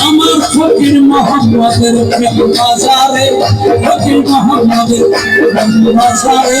আমার ফকির মোহাম্মদের বাজারে ফকির মোহাম্মদের বাজারে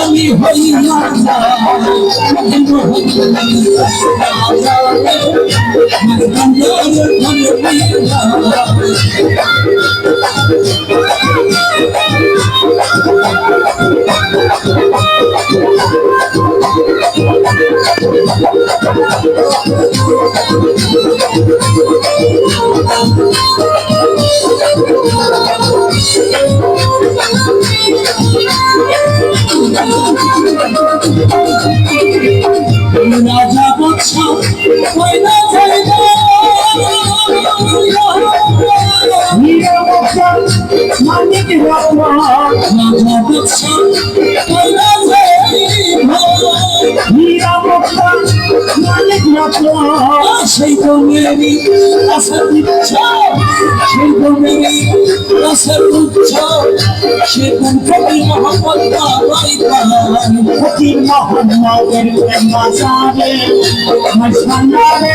আমি হই না Thank you. রাজা বৎস ময়না চাইব মানিক রাজা বৎস ময়না সেই তো মেরি আসল ইচ্ছা। আকাশের উচ্চ সে ফকির মোহাম্মদ ফকির মোহাম্মদের মাজারে মশানারে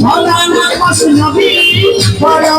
Maulana Masnavi Para